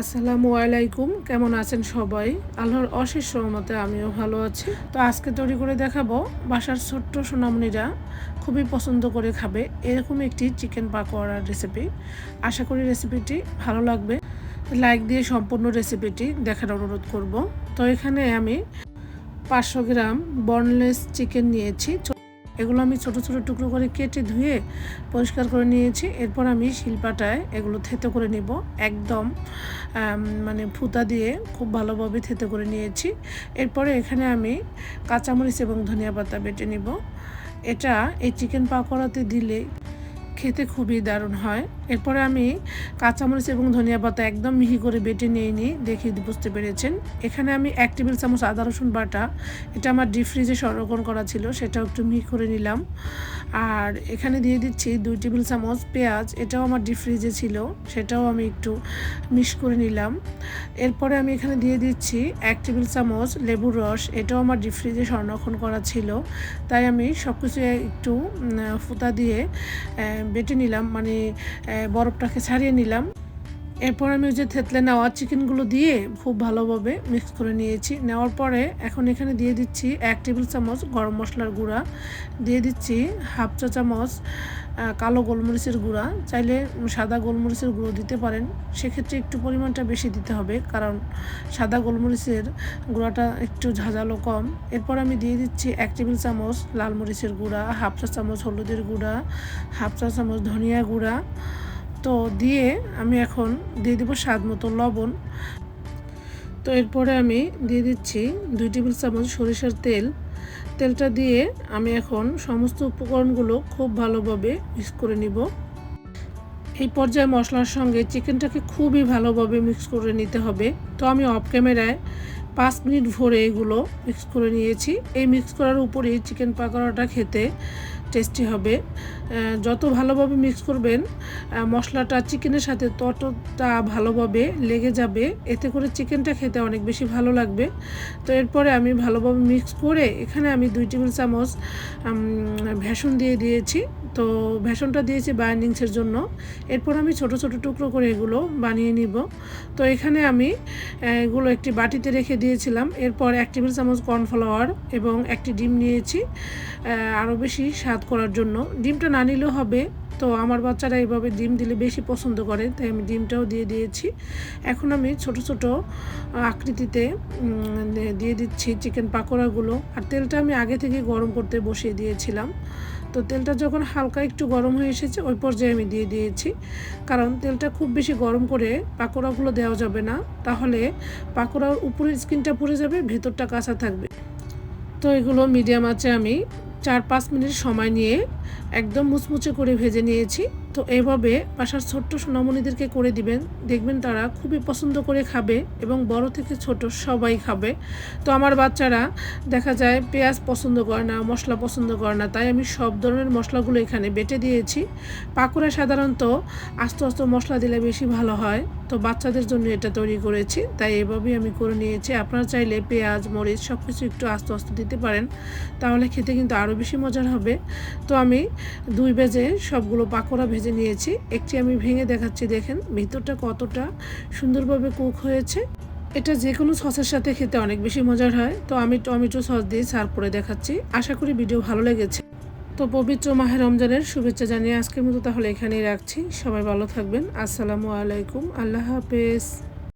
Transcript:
আসসালামু আলাইকুম, কেমন আছেন সবাই? আল্লাহর অশেষ সহমতে আমিও ভালো আছি। তো আজকে তৈরি করে দেখাবো বাসার ছোট্ট সোনামণিরা খুবই পছন্দ করে খাবে এরকম একটি চিকেন পাকোড়ার রেসিপি আশা করি রেসিপিটি ভালো লাগবে। লাইক দিয়ে সম্পূর্ণ রেসিপিটি দেখার অনুরোধ করব। তো এখানে আমি পাঁচশো গ্রাম বনলেস চিকেন নিয়েছি। এগুলো আমি ছোট ছোট টুকরো করে কেটে ধুয়ে পরিষ্কার করে নিয়েছি। এরপর আমি শিল্পাটায় এগুলো থেতো করে নিব। একদম মানে ফুতা দিয়ে খুব ভালোভাবে থেতো করে নিয়েছি। এরপরে এখানে আমি কাঁচামরিচ এবং ধনিয়া পাতা বেটে নিব। এটা এই চিকেন পাকোড়াতে দিলে খেতে খুবই দারুণ হয়। এরপরে আমি কাঁচামরিচ এবং ধনিয়া পাতা একদম মিহি করে বেটে নিয়ে নিই দেখে বুঝতে পেরেছেন। এখানে আমি এক টেবিল চামচ আদা, রসুন বাটা, এটা আমার ডিপ ফ্রিজে সংরক্ষণ করা ছিল, সেটাও একটু মিহি করে নিলাম। আর এখানে দিয়ে দিচ্ছি দুই টেবিল চামচ পেঁয়াজ, এটাও আমার ডিপ ফ্রিজে ছিল, সেটাও আমি একটু মিক্স করে নিলাম। এরপরে আমি এখানে দিয়ে দিচ্ছি এক টেবিল চামচ লেবুর রস, এটাও আমার ডিপ ফ্রিজে সংরক্ষণ করা ছিল। তাই আমি সব কিছু একটু ফুতা দিয়ে বেটে নিলাম মানে বরফটাকে ছাড়িয়ে নিলাম। এরপর আমি ওই যে থেতলে নেওয়া চিকেনগুলো দিয়ে খুব ভালোভাবে মিক্স করে নিয়েছি। নেওয়ার পরে এখন এখানে দিয়ে দিচ্ছি এক টেবিল চামচ গরম মশলার গুঁড়া, দিয়ে দিচ্ছি হাফ চা চামচ কালো গোলমরিচের গুঁড়া। চাইলে সাদা গোলমরিচের গুঁড়ো দিতে পারেন। সেক্ষেত্রে একটু পরিমাণটা বেশি দিতে হবে, কারণ সাদা গোলমরিচের গুঁড়াটা একটু ঝাঁঝালো কম। এরপর আমি দিয়ে দিচ্ছি এক টেবিল চামচ লাল মরিচের গুঁড়া, হাফ চা চামচ হলুদের গুঁড়া, হাফ চা চামচ ধনিয়া গুঁড়া তো দিয়ে আমি এখন দিয়ে দেবো স্বাদ মতো লবণ। তো এরপরে আমি দিয়ে দিচ্ছি দুই টেবিল চামচ সরিষার তেল। তেলটা দিয়ে আমি এখন সমস্ত উপকরণগুলো খুব ভালোভাবে মিক্স করে নিব। এই পর্যায়ে মশলার সঙ্গে চিকেনটাকে খুবই ভালোভাবে মিক্স করে নিতে হবে। তো আমি অফ ক্যামেরায় পাঁচ মিনিট ভরে এগুলো মিক্স করে নিয়েছি। এই মিক্স করার উপরেই চিকেন পাকোড়াটা খেতে টেস্টি হবে। যত ভালোভাবে মিক্স করবেন মশলাটা চিকেনের সাথে ততটা ভালোভাবে লেগে যাবে। এতে করে চিকেনটা খেতে অনেক বেশি ভালো লাগবে। তো এরপরে আমি ভালোভাবে মিক্স করে এখানে আমি দুই টেবিল চামচ ভেষণ দিয়ে দিয়েছি। তো ভেষণটা দিয়েছি বাইন্ডিংসের জন্য। এরপর আমি ছোট ছোট টুকরো করে এগুলো বানিয়ে নিব। তো এখানে আমি এগুলো একটি বাটিতে রেখে দিয়েছিলাম। এরপর এক টেবিল চামচ কর্নফ্লাওয়ার এবং একটি ডিম নিয়েছি। আরও বেশি স্বাদ করার জন্য। ডিমটা না নিলেও হবে। তো আমার বাচ্চারা এইভাবে ডিম দিলে বেশি পছন্দ করে, তাই আমি ডিমটাও দিয়ে দিয়েছি। এখন আমি ছোট ছোট আকৃতিতে দিয়ে দিচ্ছি চিকেন পাকোড়াগুলো। আর তেলটা আমি আগে থেকে গরম করতে বসিয়ে দিয়েছিলাম। তো তেলটা যখন হালকা একটু গরম হয়ে এসেছে, ওই পর্যায়ে আমি দিয়ে দিয়েছি। কারণ তেলটা খুব বেশি গরম করে পাকোড়াগুলো দেওয়া যাবে না। তাহলে পাকোড়ার উপরের স্কিনটা পুড়ে যাবে, ভেতরটা কাঁচা থাকবে। তো এগুলো মিডিয়াম আছে আমি চার পাঁচ মিনিট সময় নিয়ে একদম মুচমুচে করে ভেজে নিয়েছি। তো এভাবে বাসার ছোট্ট সোনামণিদেরকে করে দিবেন। দেখবেন তারা খুবই পছন্দ করে খাবে এবং বড় থেকে ছোট সবাই খাবে। তো আমার বাচ্চারা, দেখা যায় পেঁয়াজ পছন্দ করে না, মশলা পছন্দ করে না, তাই আমি সব ধরনের মশলাগুলো এখানে বেটে দিয়েছি। পাকুড়া সাধারণত আস্তে আস্তে মশলা দিলে বেশি ভালো হয়। তো বাচ্চাদের জন্য এটা তৈরি করেছি, তাই এভাবেই আমি করে নিয়েছি। আপনারা চাইলে পেঁয়াজ, মরিচ সব কিছু একটু আস্তে আস্তে দিতে পারেন, তাহলে খেতে কিন্তু আরও বেশি মজার হবে। তো আমি দুই বেজে সবগুলো পাকোড়া ভেজে নিয়েছি, একটি আমি ভেঙে দেখাচ্ছি, দেখেন ভিতরটা কতটা সুন্দরভাবে কুক হয়েছে। এটা যে কোনো সসের সাথে খেতে অনেক বেশি মজার হয়, তো আমি টমেটো সস দিয়ে সার্ভ করে দেখাচ্ছি। আশা করি ভিডিও ভালো লেগেছে। তো পবিত্র মাহে রমজানের শুভেচ্ছা জানিয়ে আজকের মতো তাহলে এখানেই রাখছি। সবাই ভালো থাকবেন। আসসালামু আলাইকুম। আল্লাহ হাফেজ।